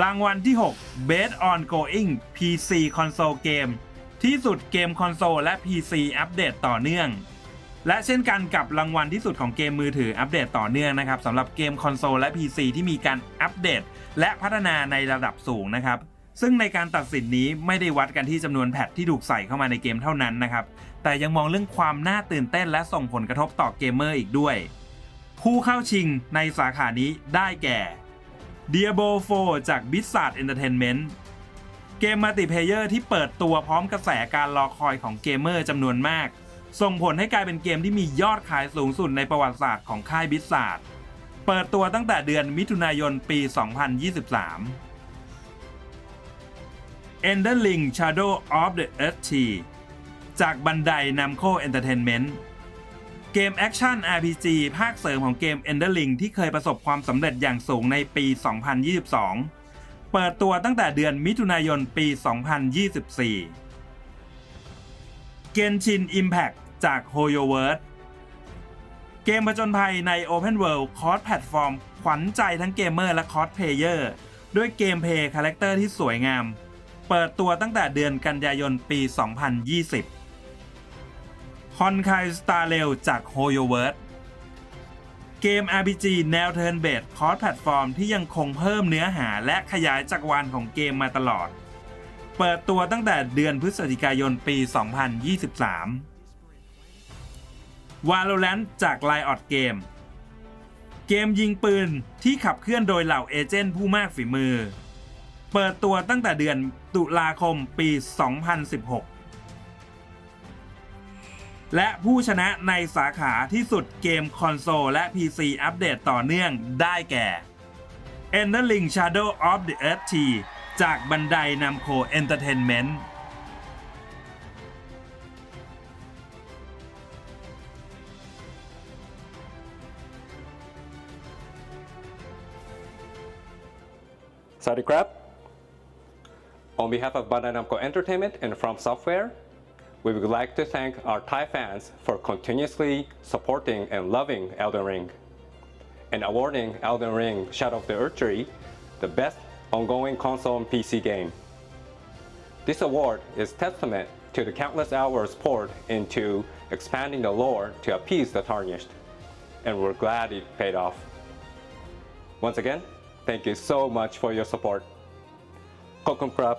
รางวัลที่ 6 Best Ongoing PC Console Game ที่สุดเกมคอนโซลและ PC อัปเดตต่อเนื่อง และเช่นกันกับรางวัลที่สุดของเกมมือถืออัปเดตต่อเนื่องนะครับสำหรับเกมคอนโซลและ PC ที่มีการอัปเดต และพัฒนาในระดับสูงนะครับ ซึ่งในการตัดสินนี้ไม่ได้วัดกันที่จำนวนแพทที่ถูกใส่เข้ามาในเกมเท่านั้นนะครับ แต่ยังมองเรื่องความน่าตื่นเต้นและส่งผลกระทบต่อเกมเมอร์อีกด้วย ผู้เข้าชิงในสาขานี้ได้แก่ Diablo 4 จาก b i z z a r d Entertainment เกมมัลติเพเยอร์ที่เปิดตัวพร้อมกระแสการรอคอยของเกมเมอร์จำนวนมาก ส่งผลให้กลายเป็นเกมที่มียอดขายสูงสุดในประวัติศาสตร์ของค่าย b i z z a r d เปิดตัวตั้งแต่เดือนมิถุนายนปี 2023 Ender Ring Shadow of the Earth จากบันได Namco Entertainment เเกมแอคชั่น RPG ภาคเสริมของเกม Ender Ring ที่เคยประสบความสำเร็จอย่างสูงในปี 2022 เปิดตัวตั้งแต่เดือนมิถุนายนปี 2024 Genshin Impact จาก HoYoverse เกมผจญภัยใน Open World Cross Platform ขวัญใจทั้งเกมเมอร์และคอสเพลเยอร์ด้วยเกมเพลย์คาแรคเตอร์ที่สวยงาม เปิดตัวตั้งแต่เดือนกันยายนปี 2020 คอนคายสตาร์เรลจาก h o y o v e r s e เกม RPG แนว Turn Based Cross Platform ที่ยังคงเพิ่มเนื้อหาและขยายจักรวาลของเกมมาตลอด เปิดตัวตั้งแต่เดือนพฤศจิกายนปี 2023 Valorant จาก Riot Game เกมยิงปืนที่ขับเคลื่อนโดยเหล่าเอเจนต์ผู้มากฝีมือ เปิดตัวตั้งแต่เดือนตุลาคมปี 2016 และผู้ชนะในสาขาที่สุดเกมคอนโซลและ PC อัปเดตต่อเนื่องได้แก่ Ender Ring Shadow of the Earth T จากบันไดนำโค Entertainment Sadi Krab. On behalf of Bandai Namco Entertainment and From Software, we would like to thank our Thai fans for continuously supporting and loving Elden Ring and awarding Elden Ring Shadow of the Tree the best ongoing console and PC game. This award is testament to the countless hours poured into expanding the lore to appease the tarnished, and we're glad it paid off. Once again, thank you so much for your support. Kokum Krab.